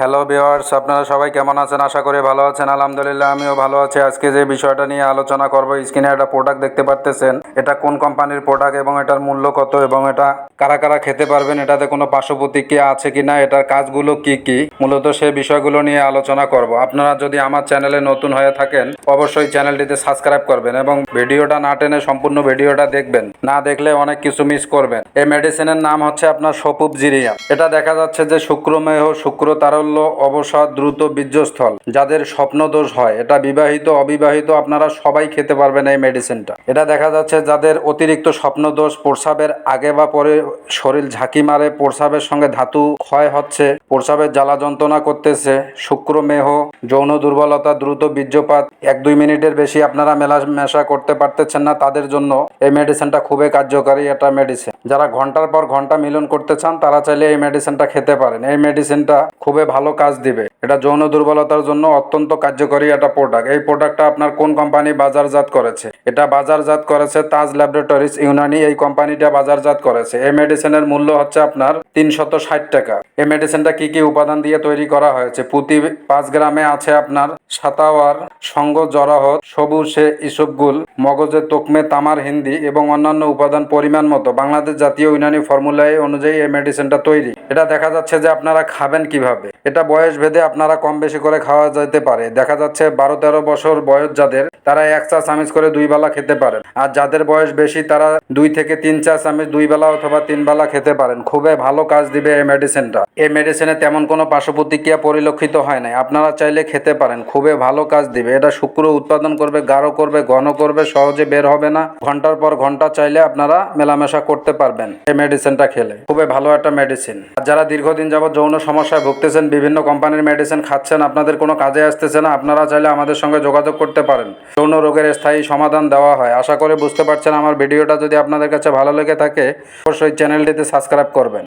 Hello viewers আপনারা সবাই কেমন আছেন? আশা করি ভালো আছেন। আলহামদুলিল্লাহ, আমিও ভালো আছি। আজকে যে বিষয়টা নিয়ে আলোচনা করব স্ক্রিনে একটা প্রোডাক্ট দেখতে পারতেছেন। এটা কোন কোম্পানির প্রোডাক্ট এবং এটার মূল্য কত এবং এটা কারা কারা খেতে পারবেন? এটাতে কোনো পার্শ্ব প্রতিক্রিয়া আছে কিনা? এটার কাজগুলো কি কি? মূলত সেই বিষয়গুলো নিয়ে আলোচনা করব। আপনারা যদি আমার চ্যানেলে নতুন হয়ে থাকেন, অবশ্যই চ্যানেলটিতে সাবস্ক্রাইব করবেন এবং ভিডিওটা না টেনে সম্পূর্ণ ভিডিওটা দেখবেন। না দেখলে অনেক কিছু মিস করবেন। এই মেডিসিনের নাম হচ্ছে আপনার সপুপ জিরিয়া। এটা দেখা যাচ্ছে যে শুক্রমেহ শুক্র তারল্য অবসাদ দ্রুত বীর্যস্থল। যাদের স্বপ্ন দোষ হয়, এটা বিবাহিত, অবিবাহিত, আপনারা সবাই খেতে পারবেন এই মেডিসিনটা এটা দেখা যাচ্ছে যাদের অতিরিক্ত স্বপ্ন দোষ প্রস্রাবের আগে বা পরে শরীর ঝাঁকি মারে, প্রস্রাবের সঙ্গে ধাতু ক্ষয় হচ্ছে, প্রস্রাবের জ্বালা যন্ত্রণা করতেছে শুক্রমেহ যৌন দুর্বলতা দ্রুত বীর্যপাত, এক দুই মিনিটের বেশি আপনারা মেলা মেশা করতে পারতেছেন না তাদের জন্য এই মেডিসিনটা খুবই কার্যকারী একটা মেডিসিন যারা ঘণ্টার পর ঘণ্টা মিলন করতে চান, তারা চাইলে এই মেডিসিনটা খেতে পারেন। এই মেডিসিনটা খুবই ভালো কাজ দিবে। এটা যৌন দুর্বলতার জন্য অত্যন্ত কার্যকরী একটা প্রোডাক্ট এই প্রোডাক্টটা আপনার কোন কোম্পানি বাজারজাত করেছে? এটা বাজারজাত করেছে তাজ ল্যাবরেটরিজ ইউনানি। এই কোম্পানিটা বাজারজাত করেছে। এই মেডিসিনের মূল্য হচ্ছে আপনার তিনশত ষাট টাকা। এই মেডিসিনটা কি কি উপাদান দিয়ে তৈরি করা হয়েছে? প্রতি পাঁচ গ্রামে আছে আপনার সাতাওয়ার, সঙ্গ জরাহত, সবুজে ইসবগুল মগজের তোকমে, তামার হিন্দি এবং অন্যান্য উপাদান পরিমাণ মতো। বাংলাদেশ জাতীয় ইউনানি ফর্মুলায় অনুযায়ী এই মেডিসিনটা তৈরি। এটা দেখা যাচ্ছে যে আপনারা খাবেন কীভাবে। এটা বয়স ভেদে আপনারা কম বেশি করে খাওয়া যেতে পারে। দেখা যাচ্ছে বারো তেরো বছর বয়স যাদের, তারা এক চা চামচ করে দুই বেলা খেতে পারেন। আর যাদের বয়স বেশি, তারা দুই থেকে তিন চা চামচ, দুই বেলা অথবা তিন বেলা খেতে পারেন। খুবই ভালো কাজ দিবে এই মেডিসিনটা এই মেডিসিনে তেমন কোনো পার্শ্ব প্রতিক্রিয়া পরিলক্ষিত হয় নাই। আপনারা চাইলে খেতে পারেন। খুবই ভালো কাজ দিবে। এটা শুক্র উৎপাদন করবে, গাঢ় করবে, ঘন করবে, সহজে বের হবে না। ঘণ্টার পর ঘণ্টা চাইলে আপনারা মেলামেশা করতে পারবেন এই মেডিসিনটা খেলে। খুবই ভালো একটা মেডিসিন আর যারা দীর্ঘদিন যাবত যৌন সমস্যায় ভুগতেছেন, বিভিন্ন কোম্পানির মেডিসিন খাচ্ছেন, আপনাদের কোনো কাজে আসতেছে না, আপনারা চাইলে আমাদের সঙ্গে যোগাযোগ করতে পারেন। যৌন রোগের স্থায়ী সমাধান দেওয়া হয়। আশা করে বুঝতে পারছেন, আমার ভিডিওটা যদি আপনাদের কাছে ভালো লেগে থাকে, অবশ্যই চ্যানেলটিতে সাবস্ক্রাইব করবেন।